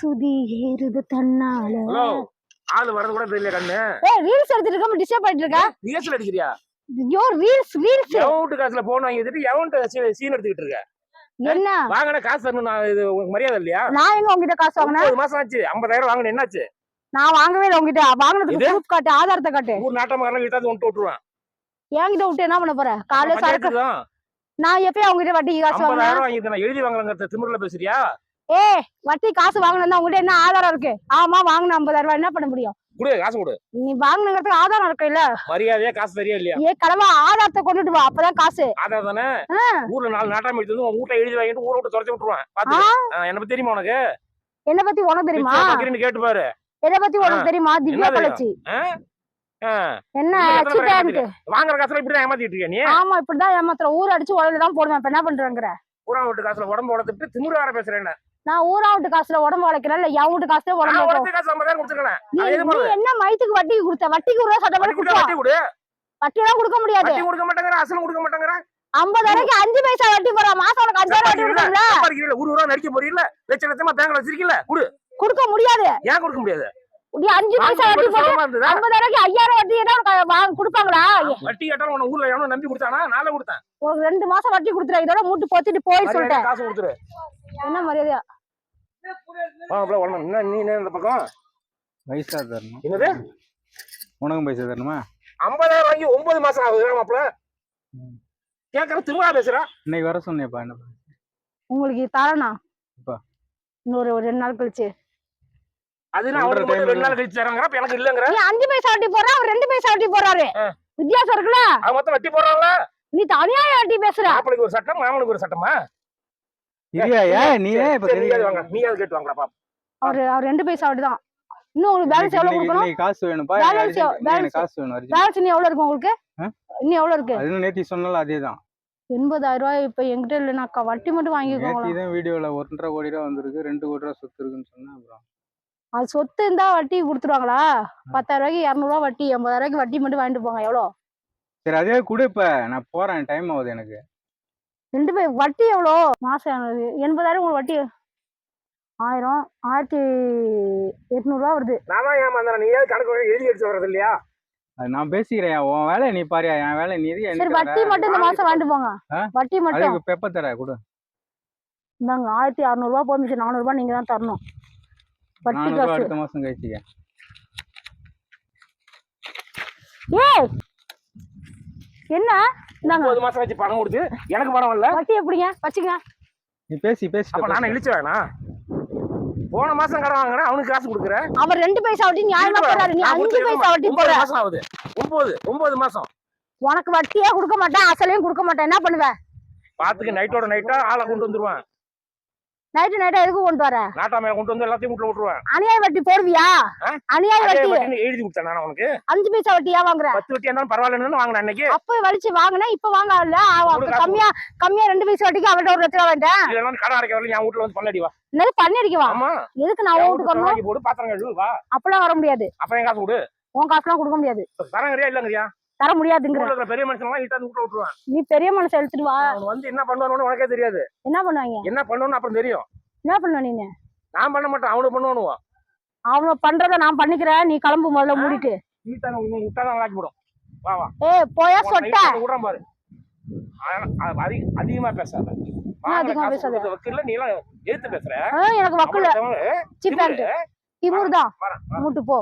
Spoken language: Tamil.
சுதி ஏறுது தன்னால. ஆளு வர்றது கூட தெரியல கண்ணு. ஏய் ரீல்ஸ் எடுத்துட்டு இருக்க டிஸ்டர்ப் பண்ணிட்டு இருக்க ரிஹர்சல் அடிக்கிறியா? ஐயோ ரீல்ஸ் ரீல்ஸ் எவன் வீட்டு காசுல போன் வாங்கி எடுத்துட்டு சீன் எடுத்துக்கிட்டு இருக்க. என்ன? வாங்கின காசு தரணும் நான் இது உங்களுக்கு மரியாதை இல்லையா? நான் எங்க உங்ககிட்ட காசு வாங்கினேன்? ஒன்பது மாசம் ஆச்சு ஐம்பதாயிரம் வாங்கின என்னாச்சு? நான் வாங்கவே இல்லை உங்ககிட்ட வாங்கினதுக்கு? ப்ரூஃப் காட்டு ஆதாரத்தை காட்டு. ஊர் நாட்டமக்காரன் கிட்ட வந்து விட்டு விட்டுருவேன். என்கிட்ட விட்டு என்ன பண்ண போற? காலையில சரக்கு நான் எப்பயும் உங்ககிட்ட வட்டிக்கு காசு வாங்கினேன். எழுதி வாங்கலங்க திமிரில் பேசுறியா? ஏய் வட்டி காசு வாங்கினா உங்ககிட்ட என்ன ஆதாரம் இருக்கு? ஆமா வாங்கின ஐம்பதாயிரம் ரூபாய் என்ன பண்ண முடியும்? கொடு காசு கொடு. நீ வாங்கினதுக்கு ஆதாரம் இருக்கு இல்ல? மரியாதையா காசு தெரியா இல்லையா? ஏ கடவா ஆதாரத்தை கொண்டுட்டு வா அப்பதான் காசு. அதான் தானே. ஊர்ல நாலு நாட்டாம எடுத்து உன் வீட்டை எழுதி வாங்கிட்டு ஊரை விட்டு துரத்தி விட்டுருவேன். பாத்து. என்ன பத்தி தெரியுமா உனக்கு? என்ன பத்தி உனக்கு தெரியுமா? கேட்டு பாரு. என்ன பத்தி உனக்கு தெரியுமா? திவ்யா? கலச்சி. என்ன? வாங்குற காசுல இப்படி ஏமாத்திட்டு நீ? ஆமா இப்படிதான் ஏமாத்துற. ஊர் அடிச்சு உடல தான் போடுவேன் இப்ப என்ன பண்றேங்கிற? ஊரா வீட்டு காசுல உடம்பு உடத்துட்டு வேற பேசுறேன் நான் ஊரா வீட்டு காசுல உடம்பு வளைக்கிறேன் இல்ல என் வீட்டு காசுல உடம்பு? என்ன மயத்துக்கு வட்டிக்கு கொடுத்த? வட்டிக்கு ஒரு வட்டி பண்ணி கொடுத்தா வட்டி கொடு வட்டி எல்லாம் கொடுக்க முடியாது. வட்டி கொடுக்க மாட்டேங்கிற அசலும் கொடுக்க மாட்டேங்கிற ஐம்பதாயிரக்கு அஞ்சு பைசா வட்டி போற மாசம் உனக்கு அஞ்சாயிரம் வட்டி? ஒரு ரூபா நடிக்க போறீல்ல? லட்ச லட்சமா பேங்க்ல வச்சிருக்கீல்ல? குடு. கொடுக்க முடியாது. ஏன் கொடுக்க முடியாது? அஞ்சு பைசா வட்டி போட்டு? ஐம்பதாயிரக்கு ஐயாயிரம் வட்டி வாங்க கொடுப்பாங்களா? வட்டி கேட்டாலும் உன ஊர்ல எவனும் நம்பி கொடுத்தானா? நாளை கொடுத்தேன். ஒரு ரெண்டு மாசம் வட்டி கொடுத்துரு இதோட மூட்டு போத்திட்டு போய் சொல்லிட்டேன். காசு கொடுத்துரு. என்ன மரியாதையா? வாங்க அப்படியே வரணும் என்ன நீ என்ன இந்த பக்கம்? பைசா தரணும் என்னது? உனக்கும் பைசா தரணுமா ஐம்பதாயிரம் வாங்கி ஒன்பது மாசம் ஆகுது மாப்பிள கேட்கற திருவிழா பேசுறா. இன்னைக்கு வர சொன்னேப்பா என்ன பண்ண? உங்களுக்கு எப்பா? இன்னொரு ஒரு ரெண்டு நாள் கழிச்சு. அது சொல்ற அவனுக்கு மட்டும் ரெண்டு நாள் கழிச்சு அப்ப எனக்கு இல்லங்கிற. நீ அஞ்சு பைசா வட்டி போடுற அவர் ரெண்டு பைசா வட்டி போடுறாரு. ஆ. வித்தியாசம் இருக்குல்ல. அவன் மொத்தம் வட்டி போடுறான்ல நீ தனியாய வட்டி பேசுற? மாப்பிளைக்கு ஒரு சட்டம் மாமனுக்கு ஒரு சட்டமா? இல்லையா இப்ப தெரியாது கேட்டு வாங்கடா அவர் அவர் ரெண்டு பைசா வட்டி தான் இன்னும் உங்களுக்கு பேலன்ஸ் எவ்வளவு கொடுக்கணும்? காசு வேணும். பேலன்ஸ் இன்னும் எவ்வளவு இருக்கு உங்களுக்கு? இன்னும் எவ்வளவு இருக்கு? அது நேத்தி அதேதான். எண்பதாயிரம் ரூபாய் இப்ப என்கிட்ட இல்லைனாக்கா வட்டி மட்டும் வாங்கிக்கோங்களா நேத்தி வீடியோல ஒன்றரை கோடி ரூபா வந்திருக்கு ரெண்டு கோடி ரூபா சொத்து இருக்குன்னு சொன்னா அப்புறம். அது சொத்து இருந்தா வட்டி கொடுத்துருவாங்களா? பத்தாயிரம் ரூபாய்க்கு இரநூறுவா வட்டி எண்பதாயிரம் ரூபாய்க்கு வட்டி மட்டும் வாங்கிட்டு போங்க எவ்வளோ சரி அதே கொடு இப்ப நான் போறேன் டைம் ஆகுது எனக்கு. ரெண்டு பேர் வட்டி எவ்வளோ மாசம் எவ்வளவு? எண்பதாயிரம் உங்களுக்கு வட்டி. ஆயிரம் ஆயிரத்தி எட்நூறுவா வருது. நான் தான் ஏமாந்தேன். நீ ஏதாவது கணக்கு எழுதி அடிச்சு வர்றது இல்லையா? அது நான் பேசிக்கிறேன். உன் வேலையை நீ பாரியா என் வேலை நீ சரி வட்டி? மட்டும் இந்த மாசம் வாங்கிட்டு போங்க? வட்டி மட்டும். பெப்ப தர கொடு. இந்தாங்க ஆயிரத்தி அறநூறுவா போமிச்சு நானூறுபா நீங்க தான் தரணும். வட்டி காசு. அடுத்த மாசம் கழிச்சிக்க. ஏய்! என்ன? ஒன்பது மாசம் வச்சு பணம் கொடுத்து எனக்கு பணம் இல்ல வட்டி எப்படிங்க? வச்சுங்க நீ பேசி பேசி அப்ப நானே இழிச்சு வேணா. போன மாசம் கடன் வாங்குறேன் அவனுக்கு காசு கொடுக்குறேன் அவர் ரெண்டு பைசா வட்டி நியாயமா போறாரு. நீ அஞ்சு பைசா வட்டி போடுற மாசம் ஆகுது. ஒன்பது ஒன்பது மாசம். உனக்கு வட்டியே கொடுக்க மாட்டேன் அசலையும் கொடுக்க மாட்டேன். என்ன பண்ணுவ? பாத்துக்கு நைட்டோட நைட்டா ஆளை கொண்டு வந்துருவேன். நைட்டு நைட்டா எதுக்கு கொண்டு வர? நாட்டாமையில கொண்டு வந்து எல்லாத்தையும் வீட்டுல விட்டுருவேன். அநியாய வட்டி போடுவியா? அநியாய வட்டி. எழுதி கொடுத்தேன் நான் உனக்கு. அஞ்சு பைசா வட்டியா வாங்குற? பத்து வட்டியா இருந்தாலும் பரவாயில்லன்னு வாங்கினேன் அன்னைக்கு. அப்ப வலிச்சு வாங்கினா இப்ப வாங்கல கம்மியா கம்மியா ரெண்டு பைசா வட்டிக்கு அவர்கிட்ட ஒரு லட்சம் இல்லைன்னா கடன் அடைக்க வரல என் வீட்டுல வந்து பண்ணடி வா. என்னது பண்ணி அடிக்கவா ஆமா. எதுக்கு நான் வீட்டுக்கு வரணும்? வாங்கி போடு பாத்திரம் கழுவு வா. அப்பெல்லாம் வர முடியாது. அப்புறம் என் காசு கொடு. உன் காசுலாம் கொடுக்க முடியாது. தரங்கறியா இல்லங்கறியா? தர முடியாதுங்கிற. பெரிய மனுஷன் இட்டாந்து வீட்டுல விட்டுருவேன். நீ பெரிய மனசை எடுத்துட்டு வா. அவன் வந்து என்ன பண்ணுவானு உனக்கே தெரியாது. என்ன பண்ணுவாங்க? என்ன பண்ணுவான்னு அப்புறம் தெரியும். என்ன பண்ணுவ நீனு? நான் பண்ண மாட்டேன் அவனு பண்ணுவானுவான் அவன பண்றத நான் பண்ணிக்கிறேன் நீ கிளம்பு முதல்ல மூடிட்டு. வீட்டான உன்னை விட்டாதான் ஆக்கி போடும் வா வா. ஏய் போயா சொட்ட. விடுறேன் பாரு. அதிகமா பேசாத. அதிகமா பேசாத? வக்கீல்ல நீ எல்லாம் பேசுற. எனக்கு வக்குல. திமிரு. தான். மூட்டு போ.